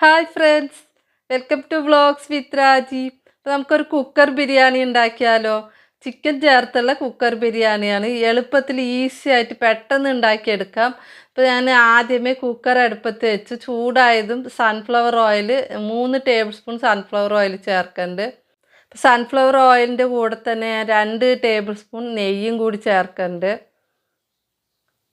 Hi friends welcome to vlogs with Raji. അപ്പോൾ നമുക്കൊരു cooker biryani ഉണ്ടാക്കിയാലോ? ചിക്കൻ ചേർത്തുള്ള കുക്കർ ബിരിയാണിയാണ്. എളുപ്പത്തിൽ ഈസി ആയിട്ട് പെട്ടെന്ന് ഉണ്ടാക്കിയെടുക്കാം. അപ്പോൾ ഞാൻ ആദ്യമേ കുക്കർ അടുപ്പത്ത് വെച്ച് ചൂടായതും സൺഫ്ലവർ ഓയിൽ മൂന്ന് ടേബിൾ സ്പൂൺ സൺഫ്ലവർ ഓയിൽ ചേർക്കുന്നുണ്ട് സൺഫ്ലവർ ഓയിലിന്റെ കൂടെ തന്നെ രണ്ട് ടേബിൾ സ്പൂൺ നെയ്യും കൂടി ചേർക്കുന്നുണ്ട്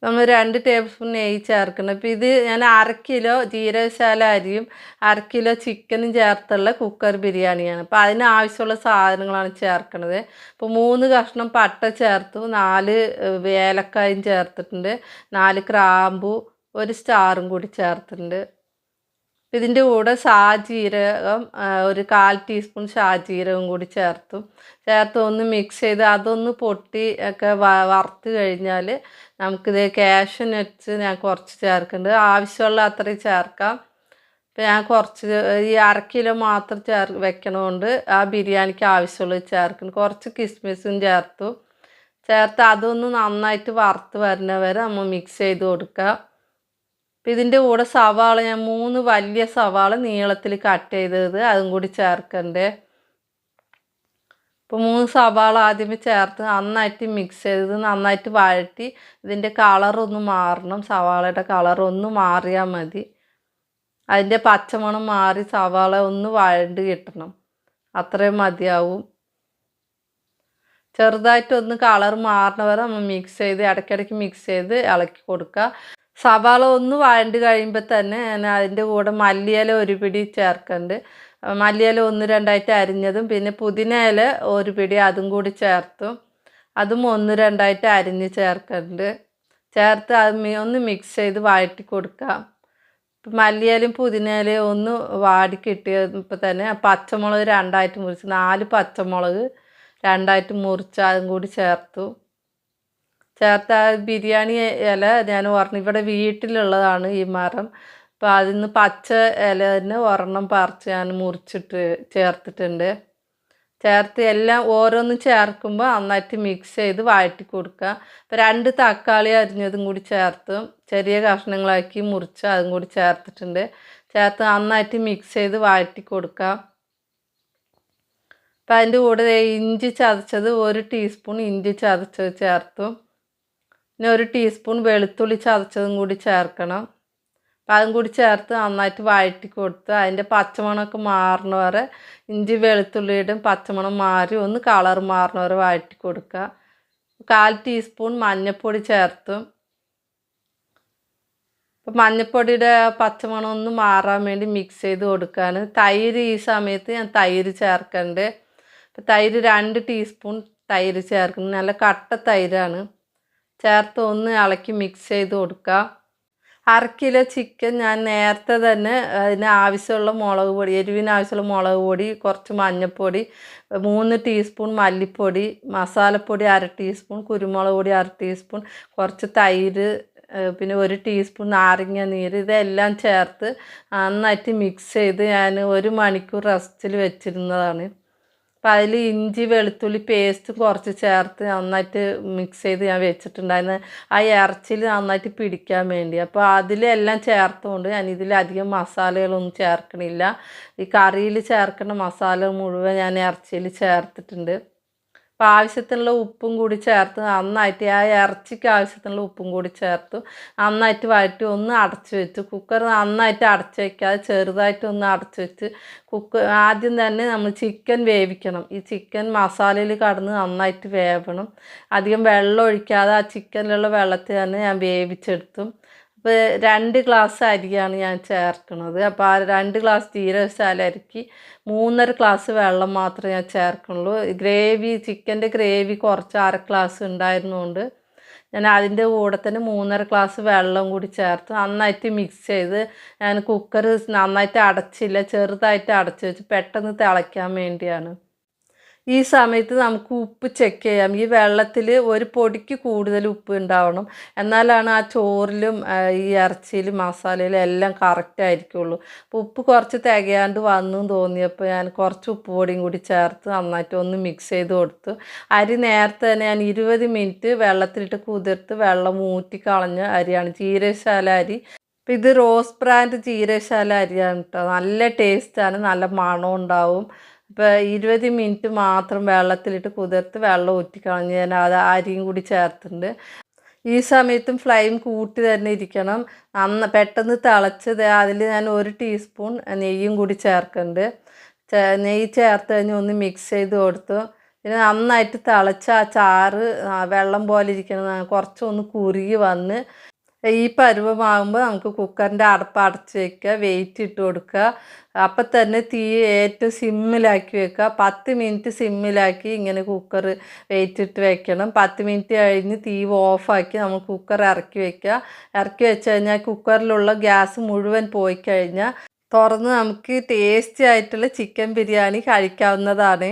നമ്മൾ രണ്ട് ടേബിൾ സ്പൂൺ നെയ്യ് ചേർക്കണം. അപ്പോൾ ഇത് ഞാൻ അര കിലോ ജീരകശാല അരിയും അര കിലോ ചിക്കനും ചേർത്തുള്ള കുക്കർ ബിരിയാണിയാണ്. അപ്പോൾ അതിന് ആവശ്യമുള്ള സാധനങ്ങളാണ് ചേർക്കുന്നത് അപ്പോൾ മൂന്ന് കഷ്ണം പട്ട ചേർത്തു നാല് ഏലക്കായും ചേർത്തിട്ടുണ്ട് നാല് ക്രാമ്പു ഒരു സ്റ്റാറും കൂടി ചേർത്തിട്ടുണ്ട്. ഇതിന്റെ കൂടെ ഷാജീരകം ഒരു കാൽ ടീസ്പൂൺ ഷാജീരകം കൂടി ചേർത്തു. ചേർത്ത് ഒന്ന് മിക്സ് ചെയ്ത് അതൊന്ന് പൊട്ടി ഒക്കെ വറുത്ത് കഴിഞ്ഞാൽ നമുക്കിത് ക്യാഷ് നട്ട്സ് ഞാൻ കുറച്ച് ചേർക്കുന്നുണ്ട്. ആവശ്യമുള്ള അത്രയും ചേർക്കാം. ഇപ്പം ഞാൻ കുറച്ച് ഈ അര കിലോ മാത്രം ചേർ വെക്കണതുകൊണ്ട് ആ ബിരിയാണിക്ക് ആവശ്യമുള്ളത് ചേർക്കുന്നു. കുറച്ച് കിസ്മിസും ചേർത്തു. ചേർത്ത് അതൊന്ന് നന്നായിട്ട് വറുത്ത് വരുന്ന വരെ നമ്മൾ മിക്സ് ചെയ്ത് കൊടുക്കുക അപ്പം ഇതിന്റെ കൂടെ സവാള ഞാൻ മൂന്ന് വലിയ സവാള നീളത്തിൽ കട്ട് ചെയ്തത് അതും കൂടി ചേർക്കണ്ടേ? ഇപ്പോൾ മൂന്ന് സവാള ആദ്യമേ ചേർത്ത് നന്നായിട്ട് മിക്സ് ചെയ്തത് നന്നായിട്ട് വഴറ്റി ഇതിന്റെ കളറൊന്ന് മാറണം. സവാളയുടെ കളർ ഒന്ന് മാറിയാൽ മതി. അതിന്റെ പച്ചമണം മാറി സവാള ഒന്ന് വഴണ്ട് കിട്ടണം. അത്രയും മതിയാവും. ചെറുതായിട്ടൊന്ന് കളർ മാറണ വരെ നമ്മൾ മിക്സ് ചെയ്ത് ഇടയ്ക്കിടയ്ക്ക് മിക്സ് ചെയ്ത് ഇളക്കി കൊടുക്കുക. സവാള ഒന്ന് വഴണ്ട് കഴിയുമ്പോൾ തന്നെ ഞാൻ അതിന്റെ കൂടെ മല്ലിയില ഒരു പിടി ചേർക്കുന്നുണ്ട് മല്ലിയില ഒന്ന് രണ്ടായിട്ട് അരിഞ്ഞതും പിന്നെ പുതിന ഇല ഒരു പിടി അതും കൂടി ചേർത്തും. അതും ഒന്ന് രണ്ടായിട്ട് അരിഞ്ഞ് ചേർക്കുന്നുണ്ട് ചേർത്ത് അത് ഒന്ന് മിക്സ് ചെയ്ത് വഴറ്റി കൊടുക്കാം. മല്ലിയിലും പുതിനയിലയും ഒന്ന് വാടി കിട്ടിയപ്പോൾ തന്നെ പച്ചമുളക് രണ്ടായിട്ട് മുറിച്ച് നാല് പച്ചമുളക് രണ്ടായിട്ട് മുറിച്ച് അതും കൂടി ചേർത്തു. ചേർത്ത് ബിരിയാണി ഇല ഞാൻ ഒരെണ്ണം ഇവിടെ വീട്ടിലുള്ളതാണ് ഈ മരം. അപ്പോൾ അതിൽ നിന്ന് പച്ച ഇല തന്നെ ഒരെണ്ണം പറിച്ച് ഞാൻ മുറിച്ചിട്ട് ചേർത്തിട്ടുണ്ട്. ചേർത്ത് എല്ലാം ഓരോന്നും ചേർക്കുമ്പോൾ നന്നായിട്ട് മിക്സ് ചെയ്ത് വഴറ്റി കൊടുക്കുക. അപ്പോൾ രണ്ട് തക്കാളി അരിഞ്ഞതും കൂടി ചേർത്ത് ചെറിയ കഷ്ണങ്ങളാക്കി മുറിച്ച് അതും കൂടി ചേർത്തിട്ടുണ്ട്. ചേർത്ത് നന്നായിട്ട് മിക്സ് ചെയ്ത് വഴറ്റി കൊടുക്കുക. അപ്പം അതിന്റെ കൂടെ ഇഞ്ചി ചതച്ചത് ഒരു ടീസ്പൂൺ ഇഞ്ചി ചതച്ചത് ചേർത്തു. പിന്നെ ഒരു ടീസ്പൂൺ വെളുത്തുള്ളി ചതച്ചതും കൂടി ചേർക്കണം. അപ്പം അതും കൂടി ചേർത്ത് നന്നായിട്ട് വഴറ്റി കൊടുത്ത് അതിന്റെ പച്ചമണമൊക്കെ മാറണ വരെ ഇഞ്ചി വെളുത്തുള്ളിയുടെയും പച്ചമണം മാറി ഒന്ന് കളർ മാറണ വരെ വഴറ്റി കൊടുക്കുക. കാൽ ടീസ്പൂൺ മഞ്ഞൾപ്പൊടി ചേർത്തും. അപ്പം മഞ്ഞൾപ്പൊടിയുടെ പച്ചമണം ഒന്ന് മാറാൻ വേണ്ടി മിക്സ് ചെയ്ത് കൊടുക്കുകയാണ്. തൈര് ഈ സമയത്ത് ഞാൻ തൈര് ചേർക്കണ്ട്. അപ്പം തൈര് രണ്ട് ടീസ്പൂൺ തൈര് ചേർക്കുന്നു നല്ല കട്ട തൈരാണ്. ചേർത്ത് ഒന്ന് ഇളക്കി മിക്സ് ചെയ്ത് കൊടുക്കുക അര കിലോ ചിക്കൻ ഞാൻ നേരത്തെ തന്നെ അതിന് ആവശ്യമുള്ള മുളക് പൊടി എരിവിന് ആവശ്യമുള്ള മുളക് പൊടി കുറച്ച് മഞ്ഞൾപ്പൊടി മൂന്ന് ടീസ്പൂൺ മല്ലിപ്പൊടി മസാലപ്പൊടി അര ടീസ്പൂൺ കുരുമുളക് പൊടി അര ടീസ്പൂൺ കുറച്ച് തൈര് പിന്നെ ഒരു ടീസ്പൂൺ നാരങ്ങ നീര് ഇതെല്ലാം ചേർത്ത് നന്നായിട്ട് മിക്സ് ചെയ്ത് ഞാൻ ഒരു മണിക്കൂർ റെസ്റ്റിൽ വെച്ചിരുന്നതാണ്. അപ്പം അതിൽ ഇഞ്ചി വെളുത്തുള്ളി പേസ്റ്റ് കുറച്ച് ചേർത്ത് നന്നായിട്ട് മിക്സ് ചെയ്ത് ഞാൻ വെച്ചിട്ടുണ്ടായിരുന്നു. ആ ഇറച്ചിയിൽ നന്നായിട്ട് പിടിക്കാൻ വേണ്ടി. അപ്പോൾ അതിലെല്ലാം ചേർത്തുകൊണ്ട് ഞാൻ ഇതിലധികം മസാലകളൊന്നും ചേർക്കണില്ല. ഈ കറിയിൽ ചേർക്കുന്ന മസാല മുഴുവൻ ഞാൻ ഇറച്ചിയിൽ ചേർത്തിട്ടുണ്ട്. അപ്പോൾ ആവശ്യത്തിനുള്ള ഉപ്പും കൂടി ചേർത്ത് നന്നായിട്ട് ആ ഇറച്ചിക്ക് ആവശ്യത്തിനുള്ള ഉപ്പും കൂടി ചേർത്ത്. നന്നായിട്ട് വഴറ്റി ഒന്ന് അടച്ചു വെച്ചു. കുക്കർ നന്നായിട്ട് അടച്ചു വയ്ക്കാതെ ചെറുതായിട്ട് ഒന്ന് അടച്ചു വെച്ച് കുക്ക് ആദ്യം തന്നെ നമ്മൾ ചിക്കൻ വേവിക്കണം. ഈ ചിക്കൻ മസാലയിൽ കടന്ന് നന്നായിട്ട് വേവണം. അധികം വെള്ളം ഒഴിക്കാതെ ആ ചിക്കനിലുള്ള വെള്ളത്തിൽ തന്നെ ഞാൻ വേവിച്ചെടുത്തു. അപ്പോൾ രണ്ട് ഗ്ലാസ് അരിയാണ് ഞാൻ ചേർക്കുന്നത്. അപ്പോൾ ആ രണ്ട് ഗ്ലാസ് ജീരകശാല അരിക്ക് മൂന്നര ഗ്ലാസ് വെള്ളം മാത്രമേ ഞാൻ ചേർക്കുള്ളൂ. ഗ്രേവി ചിക്കന്റെ ഗ്രേവി കുറച്ച് അര ഗ്ലാസ് ഉണ്ടായിരുന്നുകൊണ്ട് ഞാൻ അതിന്റെ കൂടെ തന്നെ മൂന്നര ഗ്ലാസ് വെള്ളം കൂടി ചേർത്ത് നന്നായിട്ട് മിക്സ് ചെയ്ത് ഞാൻ കുക്കർ നന്നായിട്ട് അടച്ചില്ല ചെറുതായിട്ട് അടച്ച് വെച്ച് പെട്ടെന്ന് തിളയ്ക്കാൻ വേണ്ടിയാണ്. ഈ സമയത്ത് നമുക്ക് ഉപ്പ് ചെക്ക് ചെയ്യാം. ഈ വെള്ളത്തിൽ ഒരു പൊടിക്ക് കൂടുതൽ ഉപ്പ് ഉണ്ടാവണം. എന്നാലാണ് ആ ചോറിലും ഈ ഇറച്ചിയിലും മസാലയിലും എല്ലാം കറക്റ്റ് ആയിരിക്കുള്ളൂ. അപ്പോൾ ഉപ്പ് കുറച്ച് തികയാണ്ട് വന്നു തോന്നിയപ്പോൾ ഞാൻ കുറച്ച് ഉപ്പ് പൊടിയും കൂടി ചേർത്ത് നന്നായിട്ട് ഒന്ന് മിക്സ് ചെയ്ത് കൊടുത്തു. അരി നേരത്തെ തന്നെ ഞാൻ ഇരുപത് മിനിറ്റ് വെള്ളത്തിലിട്ട് കുതിർത്ത് വെള്ളം ഊറ്റി കളഞ്ഞ അരിയാണ്. ജീരശാല അരി. അപ്പം ഇത് റോസ് ബ്രാൻഡ് ജീരശാല അരിയാണ് കേട്ടോ നല്ല ടേസ്റ്റാണ് നല്ല മണം ഉണ്ടാവും. ഇപ്പോൾ ഇരുപത് മിനിറ്റ് മാത്രം വെള്ളത്തിലിട്ട് കുതിർത്ത് വെള്ളം ഊറ്റിക്കളഞ്ഞ് ഞാൻ അത് അരിയും കൂടി ചേർത്തിട്ടുണ്ട്. ഈ സമയത്തും ഫ്ലെയിം കൂട്ടി തന്നെ ഇരിക്കണം. അന്ന് പെട്ടെന്ന് തിളച്ചത് അതിൽ ഞാൻ ഒരു ടീസ്പൂൺ നെയ്യും കൂടി ചേർക്കുന്നുണ്ട് നെയ്യ് ചേർത്ത് കഴിഞ്ഞ് ഒന്ന് മിക്സ് ചെയ്ത് കൊടുത്തു. പിന്നെ നന്നായിട്ട് തിളച്ച ആ ചാറ് വെള്ളം പോലെ ഇരിക്കണം. കുറച്ചൊന്ന് കുറുകി വന്ന് ഈ പരുവമാകുമ്പോൾ നമുക്ക് കുക്കറിന്റെ അടപ്പ് അടച്ച് വെക്കുക വെയിറ്റ് ഇട്ട് കൊടുക്കുക. അപ്പം തന്നെ തീ ഏറ്റവും സിമ്മിലാക്കി വെക്കുക. പത്ത് മിനിറ്റ് സിമ്മിലാക്കി ഇങ്ങനെ കുക്കർ വെയിറ്റ് ഇട്ട് വെക്കണം. പത്ത് മിനിറ്റ് കഴിഞ്ഞ് തീ ഓഫാക്കി നമ്മൾ കുക്കർ ഇറക്കി വെക്കുക. ഇറക്കി വെച്ച് കഴിഞ്ഞാൽ കുക്കറിലുള്ള ഗ്യാസ് മുഴുവൻ പോയി കഴിഞ്ഞാൽ തുറന്ന് നമുക്ക് ടേസ്റ്റി ആയിട്ടുള്ള ചിക്കൻ ബിരിയാണി കഴിക്കാവുന്നതാണ്.